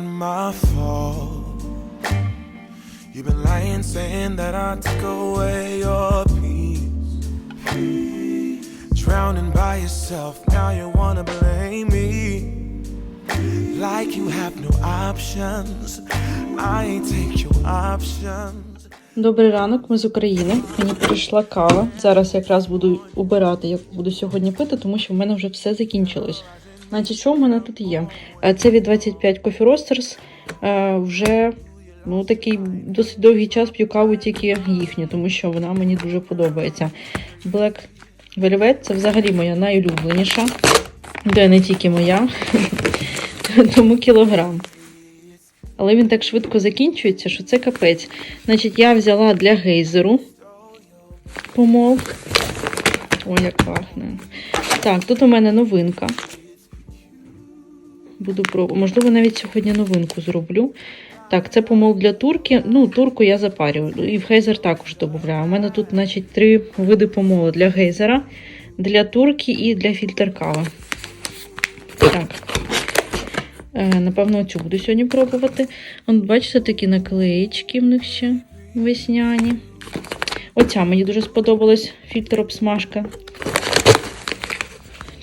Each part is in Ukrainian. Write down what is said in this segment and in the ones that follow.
not my fault. You've been lying, saying that I took away your peace. Drowning by yourself, now you wanna blame me. Like you have no options. I ain't take your options. Добрий ранок, ми з України. Мені прийшла кава. Зараз якраз буду убирати, як буду сьогодні пити, тому що в мене вже все закінчилось. Значить, що в мене тут є? Е, Це від 25 Coffee Roasters. Е, Вже ну, такий досить довгий час п'ю каву тільки їхню, тому що вона мені дуже подобається. Black Velvet це взагалі моя найулюбленіша. Де не тільки моя, тому кілограм. Але він так швидко закінчується, що це капець. Значить, я взяла для гейзеру помол. Ой, як пахне. Так, тут у мене новинка. Буду пробувати. Можливо, навіть сьогодні новинку зроблю. Так, це помол для турки. Ну, турку я запарюю. І в гейзер також додаю. У мене тут, значить, три види помолу для гейзера, для турки і для фільтр кави. Так. Е, Напевно, цю буду сьогодні пробувати. От бачите, такі наклеїчки в них ще весняні. Оця мені дуже сподобалась фільтр обсмажка.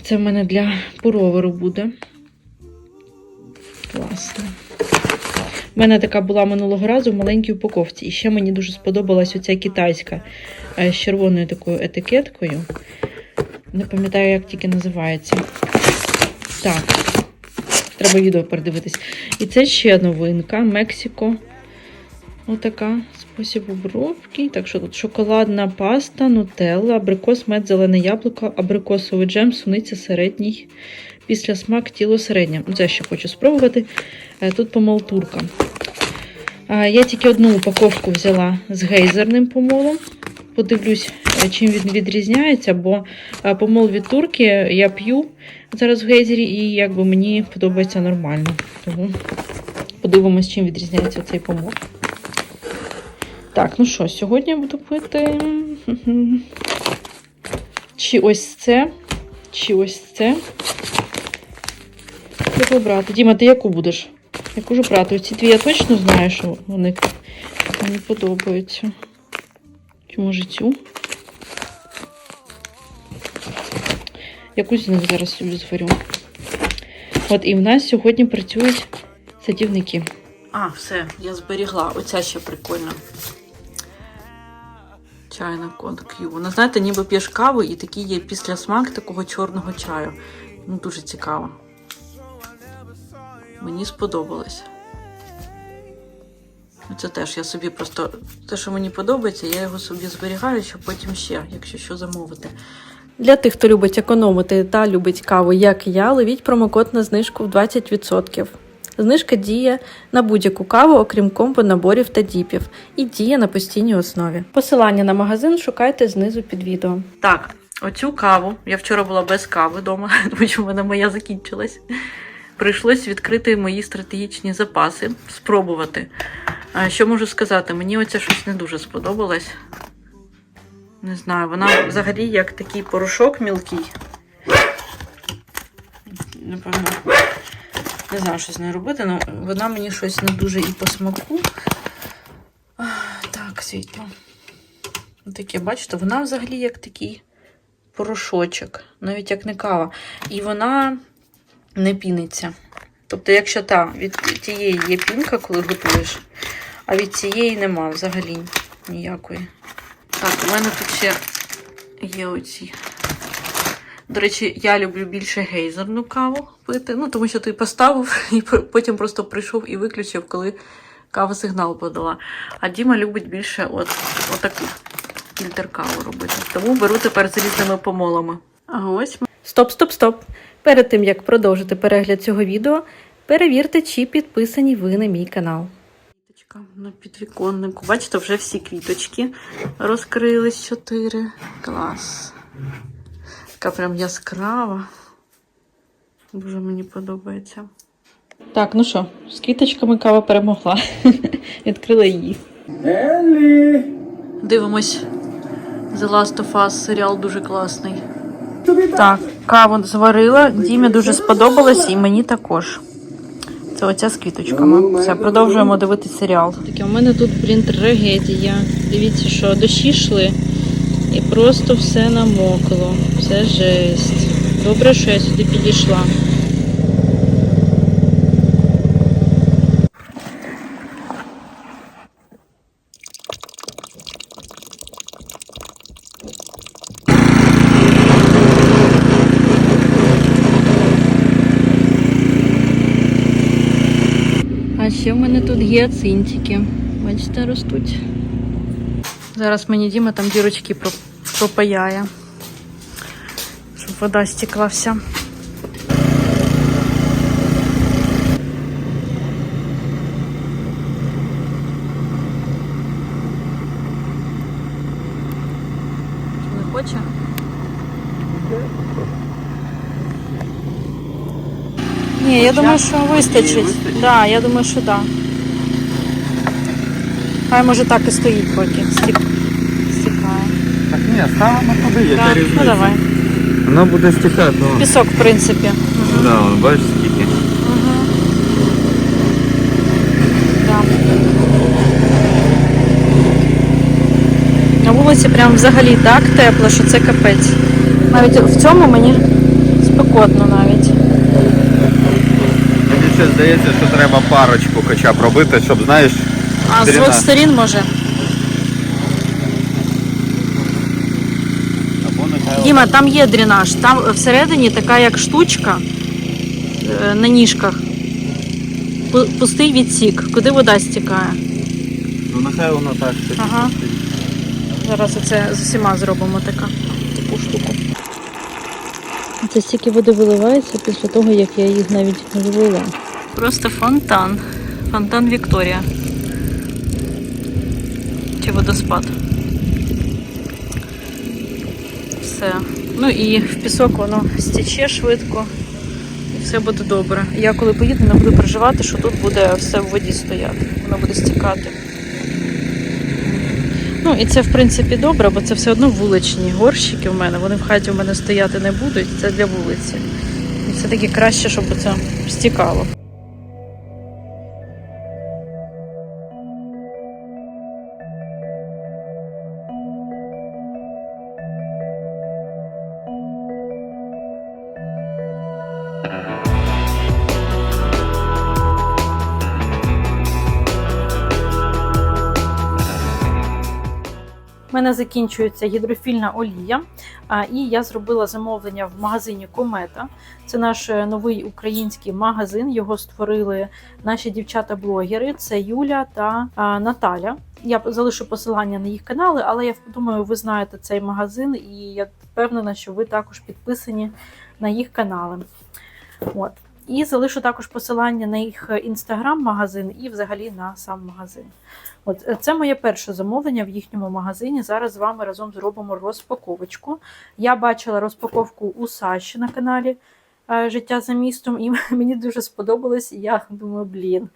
Це в мене для пуроверу буде. Класно. У мене така була минулого разу в маленькій упаковці. І ще мені дуже сподобалась оця китайська е, з червоною такою етикеткою. Не пам'ятаю, як тільки називається. Так. Треба відео передивитись. І це ще новинка Мексико. Отака спосіб обробки. Так що тут шоколадна паста, нутелла, абрикос, мед, зелене яблуко, абрикосовий джем, суниця середній. Після смак тіло середнє. Це ще хочу спробувати. Е, Тут помол турка. Я тільки одну упаковку взяла з гейзерним помолом. Подивлюсь, е, чим він відрізняється, бо е, помол від турки я п'ю зараз в гейзері, і якби мені подобається нормально. Тому подивимось, чим відрізняється цей помол. Так, ну що, сьогодні я буду пити. Чи ось це, чи ось це. Яку брати? Діма, ти яку будеш? Яку ж брати? Ці дві я точно знаю, що вони мені подобаються. Чи може цю? Якусь з зараз собі зварю. От і в нас сьогодні працюють садівники. А, все, я зберігла. Оця ще прикольна. Чайна код. Вона, знаєте, ніби п'єш каву і такий є післясмак такого чорного чаю. Ну, дуже цікаво. Мені сподобалось. Ну, Це теж я собі просто те, що мені подобається, я його собі зберігаю, щоб потім ще, якщо що замовити. Для тих, хто любить економити та любить каву, як і я, ловіть промокод на знижку в 20%. Знижка діє на будь-яку каву, окрім комбо, наборів та діпів, і діє на постійній основі. Посилання на магазин шукайте знизу під відео. Так, оцю каву. Я вчора була без кави вдома, тому що в мене моя закінчилась. Прийшлось відкрити мої стратегічні запаси, спробувати. Що можу сказати? Мені оця щось не дуже сподобалось. Не знаю, вона взагалі як такий порошок мілкий. Напевно, не знаю, що з нею робити, але вона мені щось не дуже і по смаку. Так, світло. Таке, бачите, вона взагалі як такий порошочок, навіть як не кава. І вона не піниться. Тобто, якщо та, від тієї є пінка, коли готуєш, а від цієї нема взагалі ніякої. Так, у мене тут ще є оці. До речі, я люблю більше гейзерну каву пити. Ну, тому що ти поставив і потім просто прийшов і виключив, коли кава сигнал подала. А Діма любить більше от, отаку фільтр каву робити. Тому беру тепер з різними помолами. А ось Стоп, стоп, стоп! Перед тим як продовжити перегляд цього відео, перевірте, чи підписані ви на мій канал. Квіточка на підвіконнику. Бачите, вже всі квіточки розкрились чотири. Клас. Така прям яскрава. Дуже мені подобається. Так, ну що, з квіточками кава перемогла. Відкрила її. Дивимось. The Last of Us серіал дуже класний. Так, каву зварила. Дімі дуже сподобалось і мені також. Це оця з квіточками. Все, продовжуємо дивитися серіал. Таке, у мене тут, блін, трагедія. Дивіться, що дощі йшли і просто все намокло. Все жесть. Добре, що я сюди підійшла. гіацинтики. Бачите, ростуть. Зараз мені Діма там дірочки про- пропаяє, щоб вода стікла вся. Що, Не хоче? Ні, я думаю, що вистачить. Так, да, я думаю, що так. Да. Хай може так і стоїть поки. Стік... Стікає. Так ні, ставимо туди, яка Так, різниця. ну давай. Воно буде стікати, ну. Пісок, в принципі. Мгм. Да, вон, бачиш скільки. Мгм. Да. На вулиці прям взагалі так тепло, що це капець. Навіть в цьому мені спекотно навіть. Мені ще здається, що треба парочку хоча б робити, щоб, знаєш, А з двох сторін може. Діма, там є дренаж. Там всередині така як штучка е, на ніжках. Пустий відсік, куди вода стікає. Ну нехай воно так тоді Ага. Зараз оце з усіма зробимо така, таку штуку. Це стільки води виливається після того, як я їх навіть не вилила. Просто фонтан. Фонтан Вікторія. Водоспад. Все. Ну і в пісок воно стіче швидко. І все буде добре. Я коли поїду, не буду переживати, що тут буде все в воді стояти. Воно буде стікати. Ну і це в принципі добре, бо це все одно вуличні горщики в мене. Вони в хаті в мене стояти не будуть. Це для вулиці. І все-таки краще, щоб це стікало. У мене закінчується гідрофільна олія, і я зробила замовлення в магазині Комета. Це наш е, новий український магазин. Його створили наші дівчата-блогери. Це Юля та Наталя. Я залишу посилання на їх канали, але я думаю, ви знаєте цей магазин, і я впевнена, що ви також підписані на їх канали. От. І залишу також посилання на їх інстаграм-магазин і взагалі на сам магазин. От е, це моє перше замовлення в їхньому магазині. Зараз з вами разом зробимо розпаковочку. Я бачила розпаковку у Саші на каналі е, Життя за містом, і мені дуже сподобалось. Я думаю, блін,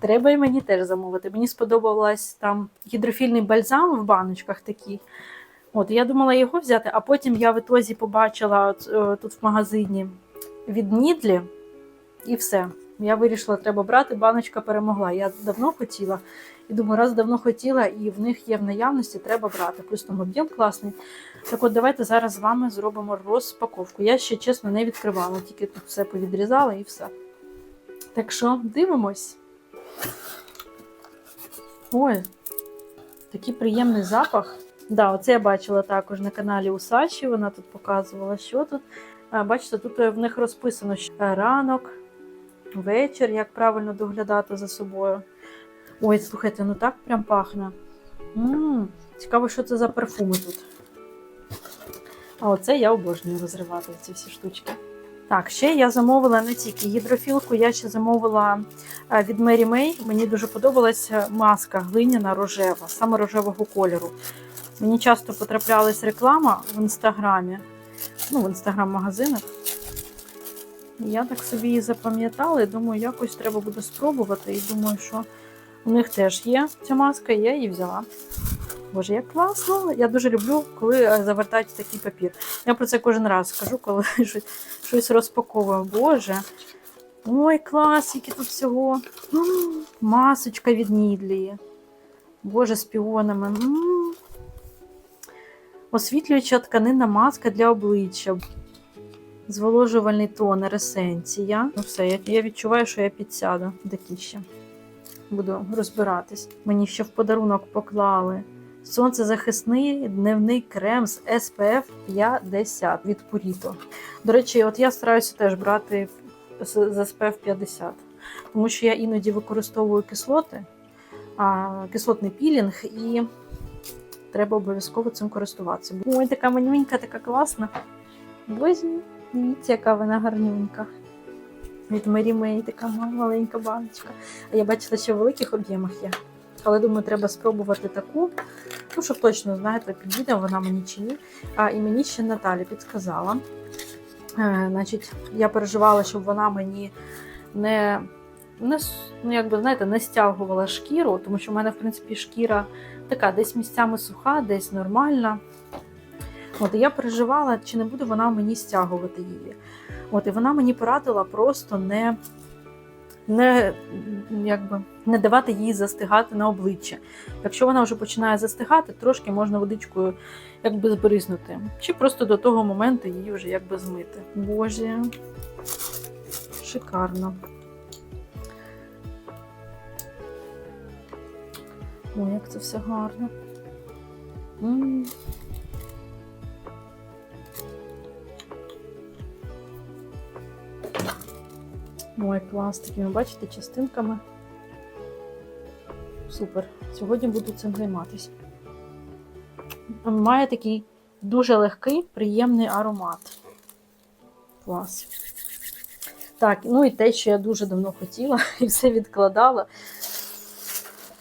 треба і мені теж замовити. Мені сподобалось там гідрофільний бальзам в баночках такий. От, я думала його взяти, а потім я в ітозі побачила от, е, тут в магазині від Нідлі, і все. Я вирішила, треба брати. Баночка перемогла. Я давно хотіла. І думаю, раз давно хотіла, і в них є в наявності, треба брати. Плюс там об'єм класний. Так от, давайте зараз з вами зробимо розпаковку. Я ще чесно не відкривала, тільки тут все повідрізала і все. Так що дивимось. Ой, такий приємний запах. Да, оце я бачила також на каналі у Саші. Вона тут показувала, що тут. Бачите, тут в них розписано що ранок, вечір, як правильно доглядати за собою. Ой, слухайте, ну так прям пахне. м цікаво, що це за парфуми тут. А оце я обожнюю розривати ці всі штучки. Так, ще я замовила не тільки гідрофілку, я ще замовила е, від Мері Мей. Мені дуже подобалася маска глиняна рожева, саме рожевого кольору. Мені часто потраплялась реклама в інстаграмі, ну, в інстаграм-магазинах. Я так собі її запам'ятала і думаю, якось треба буде спробувати. І думаю, що у них теж є ця маска, і я її взяла. Боже, як класно! Я дуже люблю, коли е, завертають такий папір. Я про це кожен раз скажу, коли щось- розпаковую. Боже, Ой, клас, які тут всього. Масочка від Нідлії. Боже, з піонами. Освітлююча тканинна маска для обличчя. Зволожувальний тонер, есенція. Ну все, я, я відчуваю, що я підсяду такі ще. Буду розбиратись. Мені ще в подарунок поклали сонцезахисний дневний крем з SPF 50 від Purito. До речі, от я стараюся теж брати з SPF 50, тому що я іноді використовую кислоти, кислотний пілінг, і треба обов'язково цим користуватися. Ой, така манюнька, така класна. Боже, дивіться, яка вона гарнюнька. Від Мері Мей така маленька баночка. А я бачила, що в великих об'ємах є. Але думаю, треба спробувати таку. Ну, щоб точно знаєте, підійде вона мені чи ні. А, і мені ще Наталя підказала. Е, значить, я переживала, щоб вона мені не, не, ну, якби, знаєте, не стягувала шкіру, тому що в мене, в принципі, шкіра така, десь місцями суха, десь нормальна. От, і я переживала, чи не буде вона мені стягувати її. От, і вона мені порадила просто не, не, якби, не давати їй застигати на обличчя. Якщо вона вже починає застигати, трошки можна водичкою якби збризнути. Чи просто до того моменту її вже якби змити. Боже, шикарно. Ой, як це все гарно. м Ой, клас, такими, бачите, частинками. Супер. Сьогодні буду цим займатися. Має такий дуже легкий, приємний аромат. Клас. Так, ну і те, що я дуже давно хотіла і все відкладала,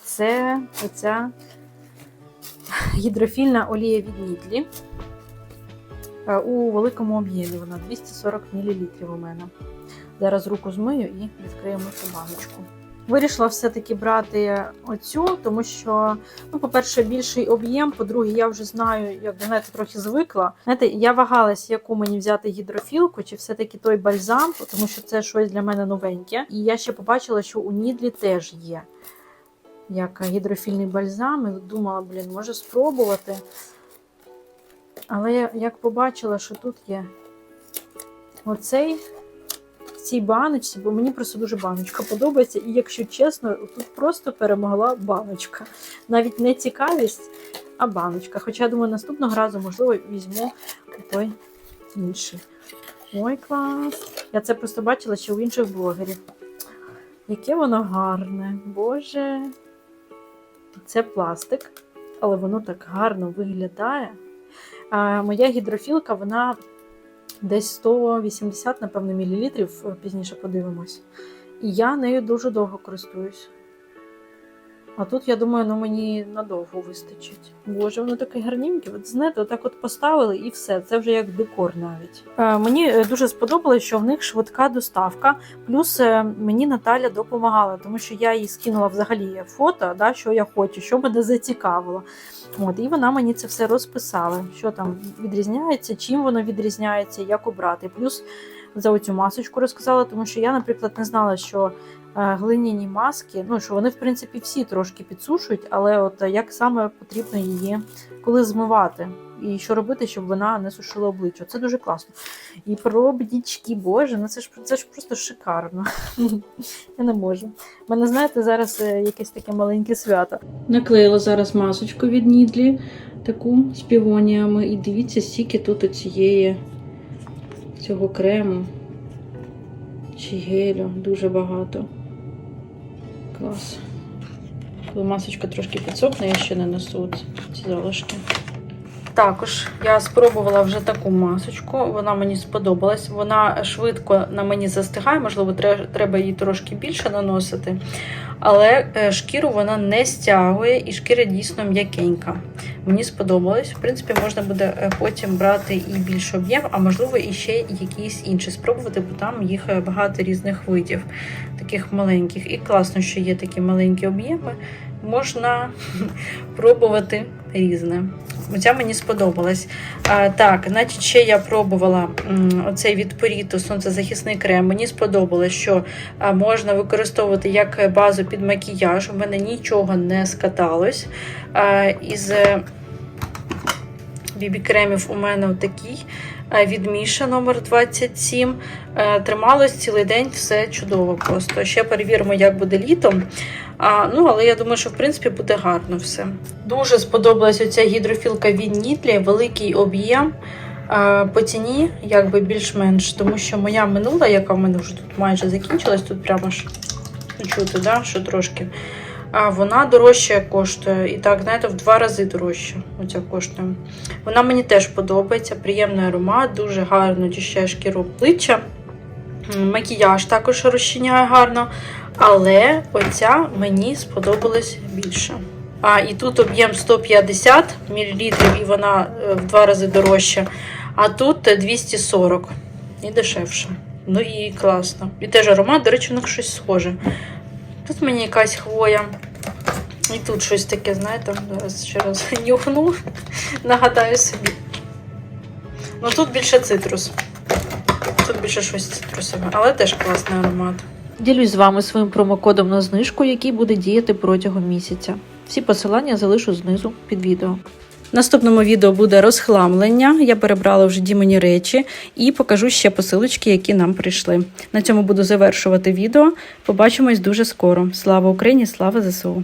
це оця гідрофільна олія від Нідлі. Е, У великому об'ємі вона 240 мл у мене. Зараз руку змию і відкриємо цю баночку. Вирішила все-таки брати оцю, тому що, ну, по-перше, більший об'єм, по-друге, я вже знаю, як знаєте, трохи звикла. Знаєте, я вагалась, яку мені взяти гідрофілку, чи все-таки той бальзам, тому що це щось для мене новеньке. І я ще побачила, що у Нідлі теж є як гідрофільний бальзам. І думала, блін, може спробувати. Але я як побачила, що тут є оцей цій баночці, бо мені просто дуже баночка подобається. І якщо чесно, тут просто перемогла баночка. Навіть не цікавість, а баночка. Хоча я думаю, наступного разу, можливо, візьму той інший. Ой, клас! Я це просто бачила ще у інших блогерів. Яке воно гарне, Боже. Це пластик, але воно так гарно виглядає. А, моя гідрофілка, вона десь 180, напевно, мілілітрів, пізніше подивимось. І я нею дуже довго користуюсь. А тут, я думаю, ну мені надовго вистачить. Боже, воно таке гарненьке. От знаєте, отак от поставили і все. Це вже як декор навіть. Е, мені е, дуже сподобалось, що в них швидка доставка. Плюс е, мені Наталя допомагала, тому що я їй скинула взагалі фото, да, що я хочу, що мене зацікавило. От, і вона мені це все розписала, що там відрізняється, чим воно відрізняється, як обрати. Плюс за оцю масочку розказала, тому що я, наприклад, не знала, що е, глиняні маски, ну що вони, в принципі, всі трошки підсушують, але от е, як саме потрібно її коли змивати. І що робити, щоб вона не сушила обличчя. Це дуже класно. І пробдічки, боже, ну це ж це ж просто шикарно. Я не можу. У мене, знаєте, зараз е, якесь таке маленьке свято. Наклеїла зараз масочку від Нідлі, таку з півоніями. І дивіться, стільки тут цієї цього крему чи гелю. Дуже багато. Клас. Коли масочка трошки підсохне, я ще не несу ці залишки. Також я спробувала вже таку масочку, вона мені сподобалась. Вона швидко на мені застигає, можливо, треба її трошки більше наносити. Але е, шкіру вона не стягує, і шкіра дійсно м'якенька. Мені сподобалось. В принципі, можна буде е, потім брати і більш об'єм, а можливо, і ще якісь інші спробувати, бо там їх е, багато різних видів, таких маленьких. І класно, що є такі маленькі об'єми. Можна пробувати різне. Оця мені сподобалась. А, так, значить, ще я пробувала оцей від Porito сонцезахисний крем. Мені сподобалось, що можна використовувати як базу під макіяж. У мене нічого не скаталось. А, із е, бібі-кремів у мене отакий е, від Міша номер 27. Е, Трималось цілий день, все чудово просто. Ще перевіримо, як буде літом. А, ну, але я думаю, що в принципі буде гарно все. Дуже сподобалась оця гідрофілка від Нітлі, великий об'єм. По ціні якби більш-менш, тому що моя минула, яка в мене вже тут майже закінчилась, тут прямо ж ну, чути, да, що трошки. А вона дорожче коштує. І так, знаєте, в два рази дорожче. Оця коштує. Вона мені теж подобається, приємний аромат, дуже гарно очищає шкіру обличчя. Макіяж також розчиняє гарно. Але оця мені сподобалась більше. А і тут об'єм 150 мл, і вона е, в два рази дорожча. А тут е, 240 і дешевше. Ну і класно. І теж аромат, до речі, на щось схоже. Тут мені якась хвоя. І тут щось таке, знаєте, зараз ще раз нюхну, нагадаю собі. Ну тут більше цитрус. Тут більше щось цитрусове, але теж класний аромат. Ділюсь з вами своїм промокодом на знижку, який буде діяти протягом місяця. Всі посилання залишу знизу під відео. В наступному відео буде розхламлення. Я перебрала вже дімені речі і покажу ще посилочки, які нам прийшли. На цьому буду завершувати відео. Побачимось дуже скоро. Слава Україні! Слава ЗСУ!